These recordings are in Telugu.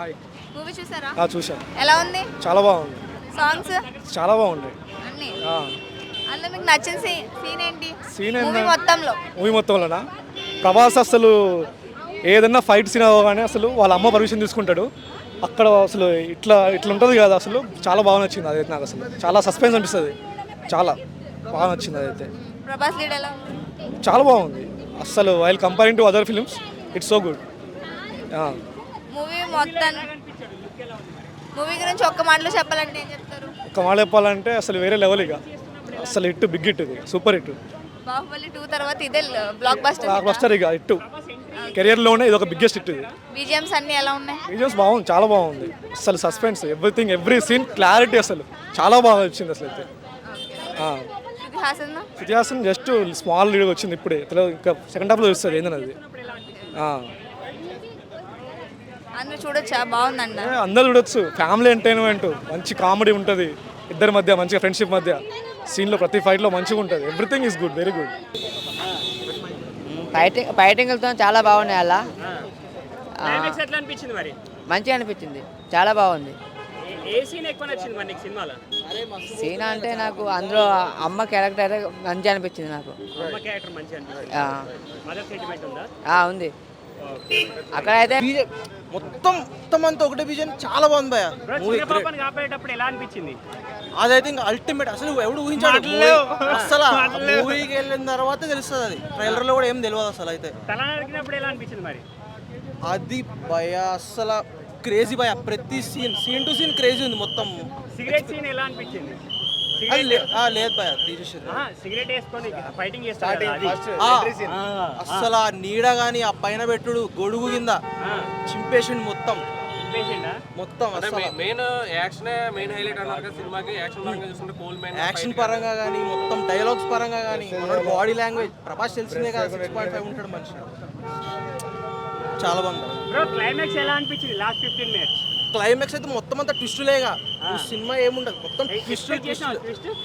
హాయ్. మూవీ చూసారా? ఆ, చూశాను ఎలా ఉంది? చాలా బాగుంది. సాంగ్స్ చాలా బాగుంది. అన్ని? అందులో మీకు నచ్చిన సీన్ సీన్ ఏంటి? Scene movie? మొత్తంలో. మూవీ మొత్తంలోనా? ప్రభాస్ అసలు ఏదన్నా ఫైట్ సీన్ అవ్వగానే అసలు వాళ్ళ అమ్మ పర్మిషన్ తీసుకుంటాడు. అక్కడ అసలు ఇట్లా ఇట్లా ఉంటుంది కదా అసలు. చాలా బాగా నచ్చింది అదైతే నాకు అసలు. చాలా సస్పెన్స్ అనిపిస్తుంది. చాలా బాగా నచ్చింది అదైతే. ప్రభాస్ లీడ్ ఎలా చాలా బాగుంది. అసలు while comparing to other films it's so good మొత్తం. మూవీ గురించి ఒక్క మాటలో చెప్పాలంటే ఏం చెప్తారు? ఒక మాట చెప్పాలంటే అసలు వేరే లెవెల్ ఇక. అసలు హిట్ బిగ్ హిట్ ఇది. Super hit. బాహుబలి టూ తర్వాత ఇదే బ్లాక్ బస్టర్ బ్లాక్ బస్టర్ ఇక హిట్. కెరియర్లోనే ఇది ఒక బిగ్గెస్ట్ హిట్ ఇది. బీజిఎమ్స్ అన్ని ఎలా ఉన్నాయి? వీడియోస్ బాగుంది చాలా బాగుంది. అసలు suspense everything every scene clarity అసలు. చాలా బాగా వచ్చింది అసలు అయితే. Shruti Haasan Shruti Haasan just small lead వచ్చింది ఇప్పుడే. ఇంకా సెకండ్ హాఫ్లో చూస్తుంది ఏంటన్నది అందరూ చూడొచ్చా? బాగుందంట అందరు చూడొచ్చు. ఫ్యామిలీ ఎంటర్టైన్మెంట్ మంచి కామెడీ ఉంటుంది. ఇద్దరి మధ్య మంచిగా ఫ్రెండ్షిప్ మధ్య. సీన్లో ప్రతి ఫైట్లో మంచిగా ఉంటుంది. Everything is good very good fighting ఫైటింగ్లతో చాలా బాగున్నాయి అలా. ఎట్లా అనిపించింది మరి? మంచిగా అనిపించింది. చాలా బాగుంది. ఏ- సీన్ ఎక్కువ నచ్చింది మరి నీకు సినిమాలో? సీన్ అంటే నాకు అందులో అమ్మ క్యారెక్టర్ మంచిగా అనిపించింది నాకు. అమ్మ క్యారెక్టర్ మంచిగా అనిపించింది. ఆ, మదర్ సెంటిమెంట్ ఉందా? ఆ, ఉంది. అక్కడైతే మొత్తం మొత్తం అంతా ఒకటే బీజం చాలా బాగుంది భయ ఎలా అనిపించింది? అదైతే ఇంకా అల్టిమేట్ అసలు ఎవడు ఊహించాడు? అసలు మూవీకి వెళ్ళిన తర్వాత తెలుస్తుంది అది. ట్రైలర్లో కూడా ఏం తెలియదు అసలు అయితే. ఎలా అనిపించింది మరి? అది భయ అసలు క్రేజీ భయ ప్రతి scene scene to scene crazy ఉంది మొత్తం. సిగరెట్ సీన్ ఎలా అనిపించింది? లేదు భయ సిగరెట్ వేసుకొని ఫైటింగ్ అసలు ఆ నీడ గాని ఆ పైన పెట్టుడు గొడుగు కింద చింపేసిండు మొత్తం? మొత్తం మెయిన్ యాక్షన్ మెయిన్ హైలైట్ అన్నారు కదా సినిమాకి. యాక్షన్ పరంగా చూసుకుంటే కోల్ మెయిన్ యాక్షన్ పరంగా కానీ మొత్తం డైలాగ్స్ పరంగా కానీ బాడీ లాంగ్వేజ్ ప్రభాస్ తెలిసిందే కదా సిక్స్ పాయింట్ ఫైవ్ ఉంటాడు మనిషి. చాలా బాగుంది. బ్రో క్లైమాక్స్ ఎలా అనిపించింది లాస్ట్ ఫిఫ్టీన్ మినిట్స్ క్లైమాక్స్ అయితే మొత్తం అంతా ట్విస్టులేగా. ఈ సినిమా ఏముండదు. మొత్తం ట్విస్టులు చేసిన ట్విస్టులు. ట్విస్ట్?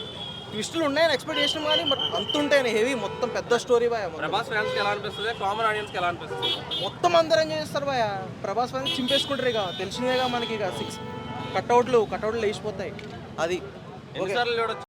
ట్విస్టులు ఉన్నాయని ఎక్స్పెక్ట్ చేసినాం కానీ బట్ అంత ఉంటాయని హెవీ మొత్తం పెద్ద స్టోరీ బాయ్ ప్రభాస్ ఫ్యాన్స్కి ఎలా అనిపిస్తుంది? కామన్ ఆడియన్స్కి ఎలా అనిపిస్తుంది? మొత్తం అందరం చేస్తారు బాయ్ ప్రభాస్ ఫ్యాన్స్ చింపేసుకుంటారు ఇక. తెలిసినవేగా మనకి ఇక. సిక్స్ కట్అవుట్లు కట్అవుట్లు లేచిపోతాయి. అది. చూడొచ్చు.